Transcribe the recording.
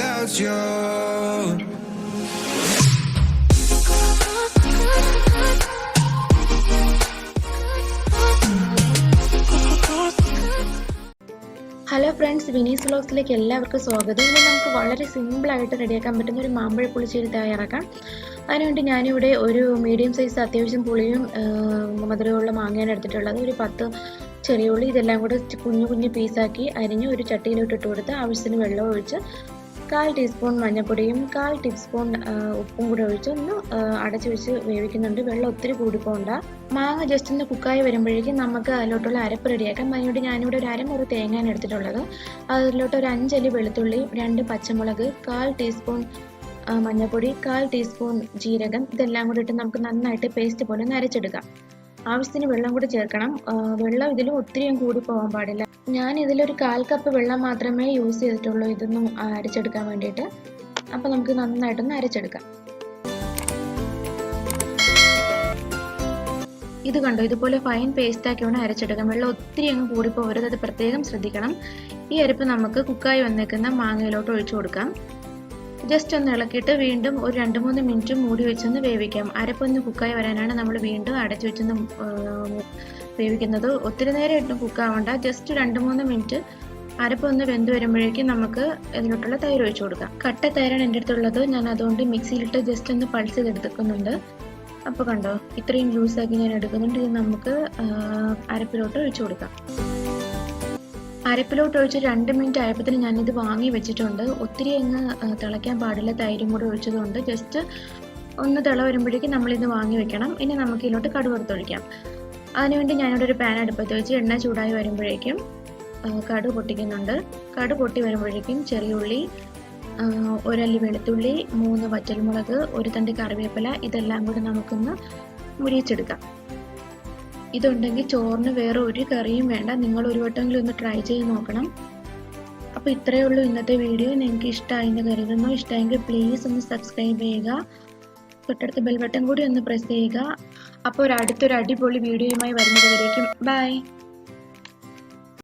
without you. Hello friends Vinees വ്ലോഗ്സിലേക്ക് എല്ലാവർക്കും സ്വാഗതം. ഇന്ന് നമുക്ക് വളരെ സിമ്പിളായിട്ട് റെഡിയാക്കാൻ പറ്റുന്ന ഒരു മാമ്പഴ പുളിശ്ശേരി തയ്യാറാക്കാം. അതിനുവേണ്ടി ഞാനിവിടെ ഒരു മീഡിയം സൈസ് അത്യാവശ്യം പുളിയും മധുരമുള്ള മാങ്ങയാണ് എടുത്തിട്ടുള്ളത്. ഒരു പത്ത് ചെറിയ ഉള്ളി ഇതെല്ലാം കൂടെ കുഞ്ഞു കുഞ്ഞു പീസാക്കി അരിഞ്ഞ് ഒരു ചട്ടിയിലോട്ട് ഇട്ട് കൊടുത്ത് ആവശ്യത്തിന് വെള്ളം ഒഴിച്ച് കാൽ ടീസ്പൂൺ മഞ്ഞൾപ്പൊടിയും കാൽ ടീസ്പൂൺ ഉപ്പും കൂടെ ഒഴിച്ച് ഒന്ന് അടച്ചു വെച്ച് വേവിക്കുന്നുണ്ട്. വെള്ളം ഒത്തിരി കൂടിപ്പോണ്ട. മാങ്ങ ജസ്റ്റ് ഒന്ന് കുക്കായി വരുമ്പോഴേക്കും നമുക്ക് അതിലോട്ടുള്ള അരപ്പ് റെഡിയാക്കാം. അതിനോട് ഞാനിവിടെ ഒരു അരമുറി തേങ്ങയാണ് എടുത്തിട്ടുള്ളത്. അതിലോട്ട് ഒരു അഞ്ചല്ലി വെളുത്തുള്ളി രണ്ട് പച്ചമുളക് കാൽ ടീസ്പൂൺ മഞ്ഞൾപ്പൊടി കാൽ ടീസ്പൂൺ ജീരകം. ഇതെല്ലാം കൂടി ഇട്ട് നമുക്ക് നന്നായിട്ട് പേസ്റ്റ് പോലെ ഒന്ന് അരച്ചെടുക്കാം. ആവശ്യത്തിന് വെള്ളം കൂടി ചേർക്കണം. വെള്ളം ഇതിൽ ഒത്തിരിയും കൂടി പോകാൻ പാടില്ല. ഞാൻ ഇതിലൊരു കാൽ കപ്പ് വെള്ളം മാത്രമേ യൂസ് ചെയ്തിട്ടുള്ളൂ. ഇതൊന്നും അരച്ചെടുക്കാൻ വേണ്ടിയിട്ട്. അപ്പോൾ നമുക്ക് നന്നായിട്ടൊന്ന് അരച്ചെടുക്കാം. ഇത് കണ്ടോ? ഇതുപോലെ ഫൈൻ പേസ്റ്റ് ആക്കി വേണം അരച്ചെടുക്കാം വെള്ളം ഒത്തിരി അങ്ങ് കൂടി പോകരുത് അത് പ്രത്യേകം ശ്രദ്ധിക്കണം. ഈ അരപ്പ് നമുക്ക് കുക്കായി വന്നേക്കുന്ന മാങ്ങയിലോട്ട് ഒഴിച്ചു കൊടുക്കാം. ജസ്റ്റ് ഒന്ന് ഇളക്കിയിട്ട് വീണ്ടും ഒരു രണ്ട് മൂന്ന് മിനിറ്റ് മൂടി വെച്ചൊന്ന് വേവിക്കാം. അരപ്പൊന്ന് കുക്കായി വരാനാണ് നമ്മൾ വീണ്ടും അടച്ചു വെച്ചൊന്ന് വേവിക്കുന്നത്. ഒത്തിരി നേരം ഇട്ട് കുക്കാവണ്ട ജസ്റ്റ് രണ്ട് മൂന്ന് മിനിറ്റ് അരപ്പൊന്ന് വെന്ത് വരുമ്പോഴേക്കും നമുക്ക് ഇതിലോട്ടുള്ള തൈര് ഒഴിച്ചു കൊടുക്കാം. കട്ട തൈരാണ് എന്റെ അടുത്തുള്ളത്. ഞാൻ അതുകൊണ്ട് മിക്സിയിലിട്ട് ജസ്റ്റ് ഒന്ന് പൾസ് ചെയ്തെടുക്കുന്നുണ്ട്. അപ്പോൾ കണ്ടോ ഇത്രയും ജ്യൂസാക്കി ഞാൻ എടുക്കുന്നുണ്ട്. ഇത് നമുക്ക് അരപ്പിലോട്ട് ഒഴിച്ചു കൊടുക്കാം. അരപ്പിലോട്ട് ഒഴിച്ച് രണ്ട് മിനിറ്റ് ആയപ്പോഴത്തേന് ഞാനിത് വാങ്ങി വെച്ചിട്ടുണ്ട്. ഒത്തിരി അങ്ങ് തിളയ്ക്കാൻ പാടില്ല തൈരും കൂടെ ഒഴിച്ചതുകൊണ്ട്. ജസ്റ്റ് ഒന്ന് തിള വരുമ്പോഴേക്കും നമ്മളിത് വാങ്ങി വെക്കണം. ഇനി നമുക്ക് ഇതിലോട്ട് കടുക് വറുത്തൊഴിക്കാം അതിനുവേണ്ടി ഞാനിവിടെ ഒരു പാൻ അടുപ്പത്ത് വെച്ച് എണ്ണ ചൂടായി വരുമ്പോഴേക്കും കടു പൊട്ടിക്കുന്നുണ്ട്. കടു പൊട്ടി വരുമ്പോഴേക്കും ചെറിയുള്ളി ഒരല്ലി വെളുത്തുള്ളി മൂന്ന് വറ്റൽമുളക് ഒരു തണ്ടി കറിവേപ്പില ഇതെല്ലാം കൂടി നമുക്കൊന്ന് മുരിയിച്ചെടുക്കാം. ഇതുണ്ടെങ്കിൽ ചോറിന് വേറെ ഒരു കറിയും വേണ്ട. നിങ്ങൾ ഒരു വട്ടമെങ്കിലും ഒന്ന് ട്രൈ ചെയ്ത് നോക്കണം. അപ്പോൾ ഇത്രയേ ഉള്ളൂ ഇന്നത്തെ വീഡിയോ. നിങ്ങൾക്ക് ഇഷ്ടമായി എന്ന് കരുതുന്നു. ഇഷ്ടമായെങ്കിൽ പ്ലീസ് ഒന്ന് സബ്സ്ക്രൈബ് ചെയ്യുക. തൊട്ടടുത്ത ബെൽ ബട്ടൺ കൂടി ഒന്ന് പ്രസ് ചെയ്യുക. അപ്പോൾ ഒരു അടുത്തൊരു അടിപൊളി വീഡിയോയുമായി വരുന്നതുവരേക്കും. ബൈ